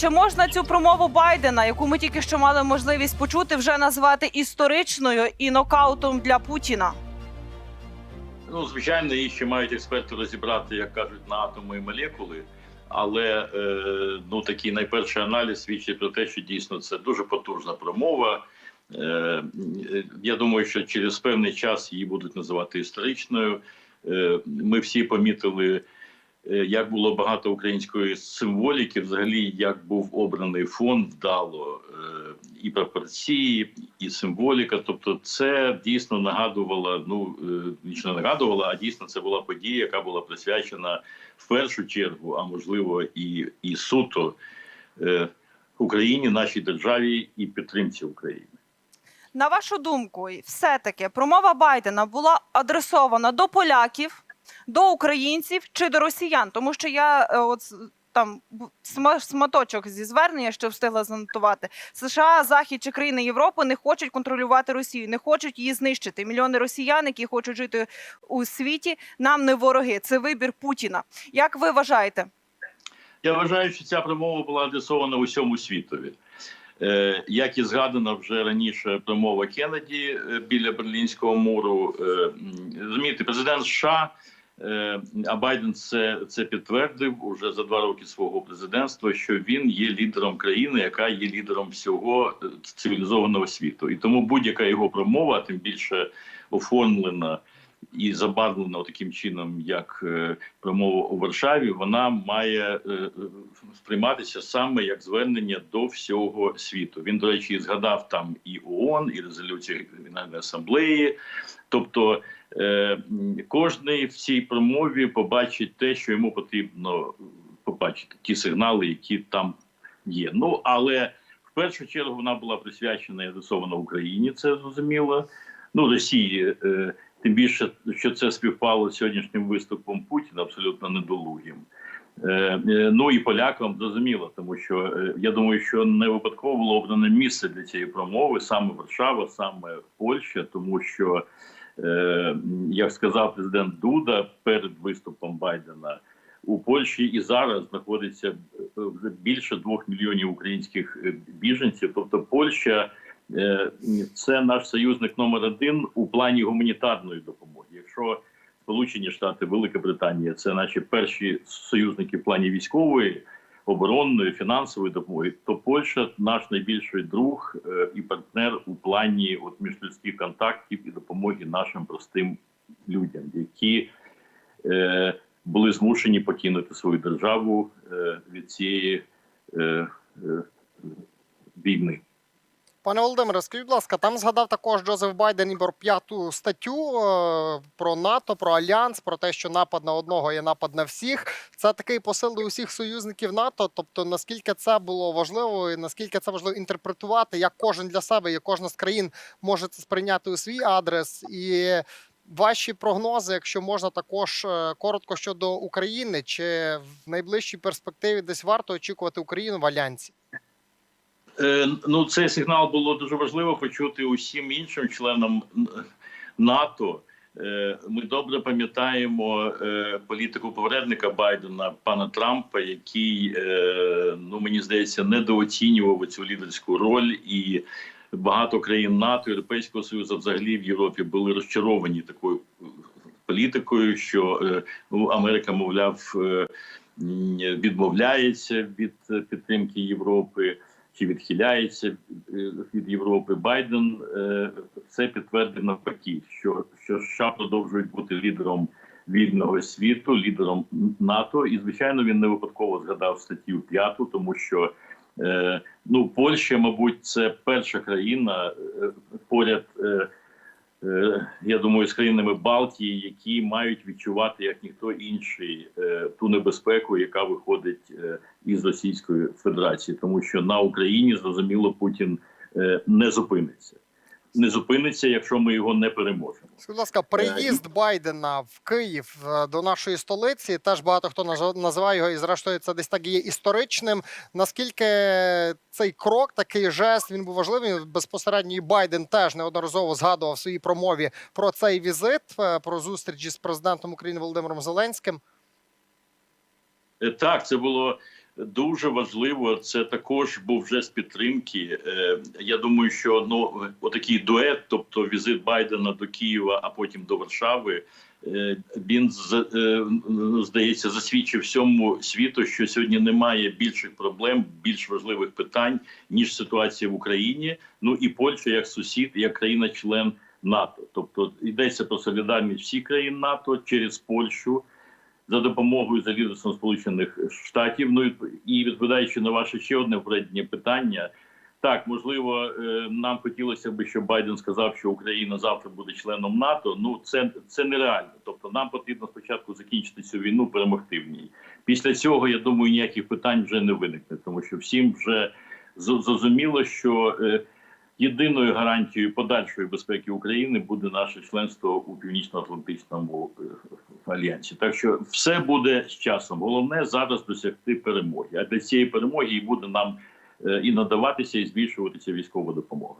Чи можна цю промову Байдена, яку ми тільки що мали можливість почути, вже назвати історичною і нокаутом для Путіна? Ну, звичайно, її ще мають експерти розібрати, як кажуть, на атоми і молекули. Але е, ну такий найперший аналіз свідчить про те, що дійсно це дуже потужна промова. Е, я думаю, що через певний час її будуть називати історичною. Е, ми всі помітили, як було багато української символіки, взагалі, як був обраний фон вдало, е, і пропорції, і символіка. Тобто, це дійсно нагадувало, ну е, нічого не нагадувало, а дійсно це була подія, яка була присвячена в першу чергу, а можливо, і, і суто е, Україні, нашій державі і підтримці України. На вашу думку, все-таки промова Байдена була адресована до поляків, до українців чи до росіян? Тому що я е, от там сматочок зі звернення, що встигла занотувати. США, Захід чи країни Європи не хочуть контролювати Росію, не хочуть її знищити. Мільйони росіян, які хочуть жити у світі, нам не вороги. Це вибір Путіна. Як ви вважаєте? Я вважаю, що ця промова була адресована усьому світові. Е, як і згадана вже раніше промова Кеннеді е, біля Берлінського муру, розумієте, президент США, а Байден це, це підтвердив уже за два роки свого президентства, що він є лідером країни, яка є лідером всього е, цивілізованого світу. І тому будь-яка його промова, тим більше оформлена і забарвлена таким чином, як е, промова у Варшаві, вона має е, е, сприйматися саме як звернення до всього світу. Він, до речі, згадав там і ООН, і резолюції Генеральної асамблеї. Тобто е, кожний в цій промові побачить те, що йому потрібно побачити, ті сигнали, які там є. Ну але в першу чергу вона була присвячена і адресована Україні, це зрозуміло. Ну, Росії. Е, Тим більше, що це співпало з сьогоднішнім виступом Путіна абсолютно недолугим. Е, е, ну і полякам зрозуміло, тому що е, я думаю, що не випадково було обране місце для цієї промови саме Варшава, саме Польща, тому що, е, як сказав президент Дуда перед виступом Байдена, у Польщі і зараз знаходиться е, більше двох мільйонів українських е, біженців. Тобто Польща е, це наш союзник номер один у плані гуманітарної допомоги. Якщо Сполучені Штати, Велика Британія це наші перші союзники в плані військової, оборонної, фінансової допомоги, то Польща наш найбільший друг е, і партнер у плані от міжлюдських контактів і допомоги нашим простим людям, які е, були змушені покинути свою державу е, від цієї е, е, війни. Пане Володимире, скажіть, будь ласка, там згадав також Джозеф Байден про п'яту статтю е, про НАТО, про альянс, про те, що напад на одного є напад на всіх. Це такий посил до усіх союзників НАТО. Тобто, наскільки це було важливо, і наскільки це важливо інтерпретувати, як кожен для себе, як кожна з країн може це сприйняти у свій адрес і. Ваші прогнози, якщо можна, також е, коротко щодо України, чи в найближчій перспективі десь варто очікувати Україну в альянсі? Е, Ну, цей сигнал було дуже важливо почути усім іншим членам НАТО. Е, Ми добре пам'ятаємо е, політику попередника Байдена, пана Трампа, який, ну мені здається, недооцінював цю лідерську роль, і багато країн НАТО, Європейського Союзу, взагалі в Європі були розчаровані такою політикою, що ну, Америка, мовляв, відмовляється від підтримки Європи чи відхиляється е, від Європи. Байден це підтвердив навпаки, що, що США продовжують бути лідером вільного світу, лідером НАТО. І звичайно, він не випадково згадав статтю 5, тому що е, ну Польща, мабуть, це перша країна е, поряд. Е, я думаю, з країнами Балтії, які мають відчувати як ніхто інший е, ту небезпеку, яка виходить е, із Російської Федерації, тому що на Україні зрозуміло Путін не зупиниться. Не зупиниться, якщо ми його не переможемо. Скажіть, будь ласка, приїзд Байдена в Київ е, до нашої столиці. Теж багато хто називає його, і зрештою це десь так є історичним. Наскільки цей крок, такий жест, він був важливий? Безпосередньо і Байден теж неодноразово згадував в своїй промові про цей візит, е, про зустріч із президентом України Володимиром Зеленським. Е, Так, це було дуже важливо. Це також був жест підтримки. Е, Я думаю, що ну отакий дует, тобто візит Байдена до Києва, а потім до Варшави. е, Він е, здається засвідчив всьому світу, що сьогодні немає більших проблем, більш важливих питань ніж ситуація в Україні. Ну і Польща як сусід, як країна-член НАТО. Тобто йдеться про солідарність всіх країн НАТО через Польщу за допомогою за лідерством Сполучених Штатів. Ну і- відповідаючи на ваше ще одне попереднє питання. Так, можливо, е, нам хотілося б, щоб Байден сказав, що Україна завтра буде членом НАТО. Ну це, це нереально. Тобто, нам потрібно спочатку закінчити цю війну, перемогти в ній. Після цього я думаю, ніяких питань вже не виникне, тому що всім вже зрозуміло, що е, єдиною гарантією подальшої безпеки України буде наше членство у північно-атлантичному е, альянсі. Так що все буде з часом. Головне зараз досягти перемоги. А для цієї перемоги і буде нам е, і надаватися, і збільшуватися військова допомога.